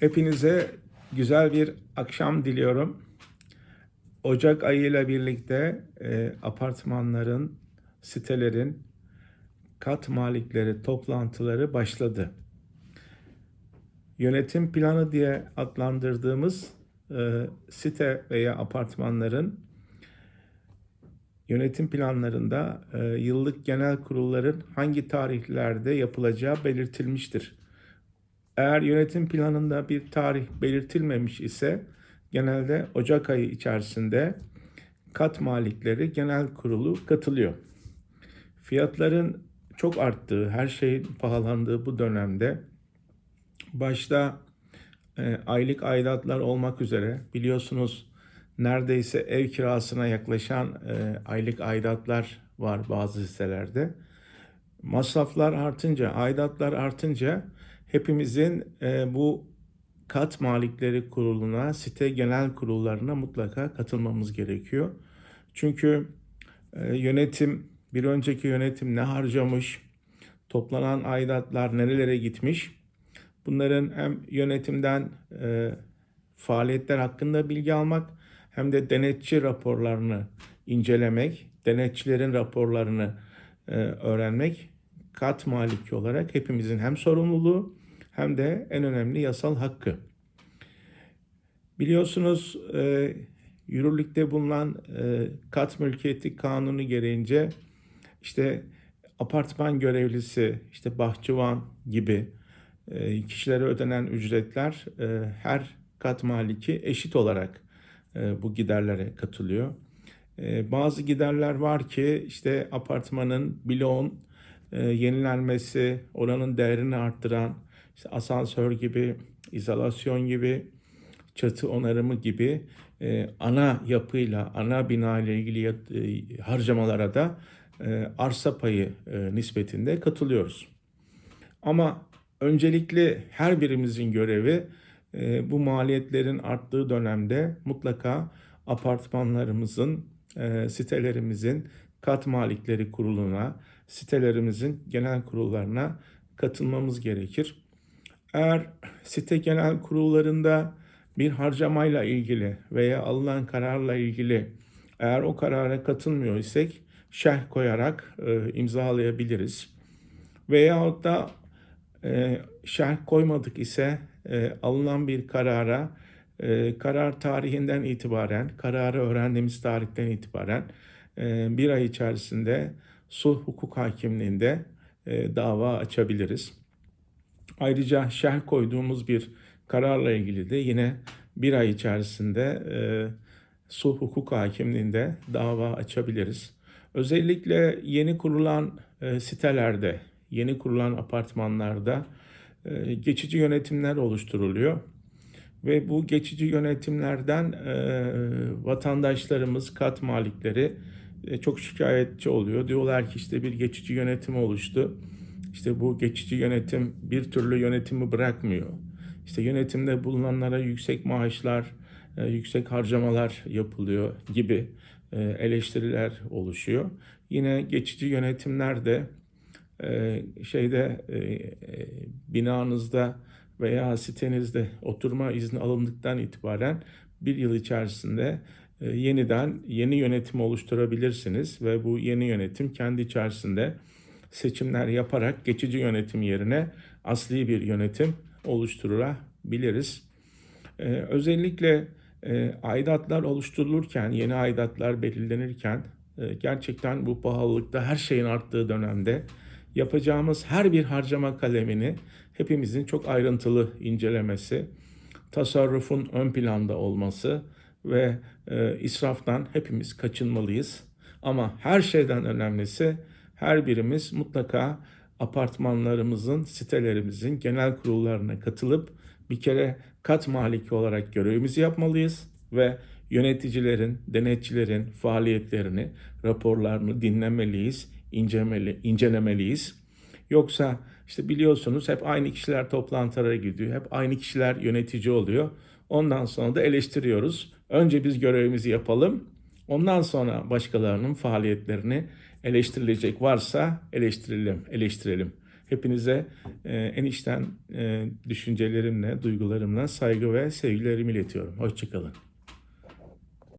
Hepinize güzel bir akşam diliyorum. Ocak ayıyla birlikte e, apartmanların, sitelerin kat malikleri toplantıları başladı. Yönetim planı diye adlandırdığımız e, site veya apartmanların yönetim planlarında e, yıllık genel kurulların hangi tarihlerde yapılacağı belirtilmiştir. Eğer yönetim planında bir tarih belirtilmemiş ise genelde Ocak ayı içerisinde kat malikleri genel kurulu katılıyor. Fiyatların çok arttığı, her şeyin pahalandığı bu dönemde başta e, aylık aidatlar olmak üzere biliyorsunuz neredeyse ev kirasına yaklaşan e, aylık aidatlar var bazı sitelerde. Masraflar artınca, aidatlar artınca hepimizin e, bu kat malikleri kuruluna, site genel kurullarına mutlaka katılmamız gerekiyor. Çünkü e, yönetim, bir önceki yönetim ne harcamış, toplanan aidatlar nerelere gitmiş, bunların hem yönetimden e, faaliyetler hakkında bilgi almak hem de denetçi raporlarını incelemek, denetçilerin raporlarını e, öğrenmek kat maliki olarak hepimizin hem sorumluluğu hem de en önemli yasal hakkı. Biliyorsunuz e, yürürlükte bulunan e, kat mülkiyeti kanunu gereğince işte apartman görevlisi, işte bahçıvan gibi e, kişilere ödenen ücretler e, her kat maliki eşit olarak e, bu giderlere katılıyor. E, bazı giderler var ki işte apartmanın bloğun e, yenilenmesi, oranın değerini arttıran, işte asansör gibi, izolasyon gibi, çatı onarımı gibi e, ana yapıyla, ana bina ile ilgili e, harcamalara da arsa payı nispetinde katılıyoruz. Ama öncelikli her birimizin görevi bu maliyetlerin arttığı dönemde mutlaka apartmanlarımızın, sitelerimizin kat malikleri kuruluna, sitelerimizin genel kurullarına katılmamız gerekir. Eğer site genel kurullarında bir harcamayla ilgili veya alınan kararla ilgili eğer o karara katılmıyor isek şerh koyarak e, imzalayabiliriz. Veyahut da e, şerh koymadık ise e, alınan bir karara e, karar tarihinden itibaren, kararı öğrendiğimiz tarihten itibaren bir ay içerisinde sulh hukuk hakimliğinde e, dava açabiliriz. Ayrıca şerh koyduğumuz bir kararla ilgili de yine bir ay içerisinde e, sulh hukuk hakimliğinde dava açabiliriz. Özellikle yeni kurulan e, sitelerde, yeni kurulan apartmanlarda e, geçici yönetimler oluşturuluyor. Ve bu geçici yönetimlerden e, vatandaşlarımız, kat malikleri e, çok şikayetçi oluyor. Diyorlar ki işte bir geçici yönetim oluştu. İşte bu geçici yönetim bir türlü yönetimi bırakmıyor. İşte yönetimde bulunanlara yüksek maaşlar, e, yüksek harcamalar yapılıyor gibi e, eleştiriler oluşuyor. Yine geçici yönetimlerde e, şeyde e, e, binanızda veya sitenizde oturma izni alındıktan itibaren bir yıl içerisinde e, yeniden yeni yönetim oluşturabilirsiniz ve bu yeni yönetim kendi içerisinde seçimler yaparak geçici yönetim yerine asli bir yönetim oluşturabiliriz. Ee, özellikle e, aidatlar oluşturulurken, yeni aidatlar belirlenirken e, gerçekten bu pahalılıkta her şeyin arttığı dönemde yapacağımız her bir harcama kalemini hepimizin çok ayrıntılı incelemesi, tasarrufun ön planda olması ve e, israftan hepimiz kaçınmalıyız. Ama her şeyden önemlisi her birimiz mutlaka apartmanlarımızın, sitelerimizin genel kurullarına katılıp bir kere kat maliki olarak görevimizi yapmalıyız ve yöneticilerin, denetçilerin faaliyetlerini, raporlarını dinlemeliyiz, incelemeli, incelemeliyiz. Yoksa işte biliyorsunuz hep aynı kişiler toplantılara gidiyor, hep aynı kişiler yönetici oluyor. Ondan sonra da eleştiriyoruz. Önce biz görevimizi yapalım, ondan sonra başkalarının faaliyetlerini eleştirilecek varsa eleştirelim, eleştirelim. Hepinize e, en içten e, düşüncelerimle, duygularımla saygı ve sevgilerimi iletiyorum. Hoşçakalın.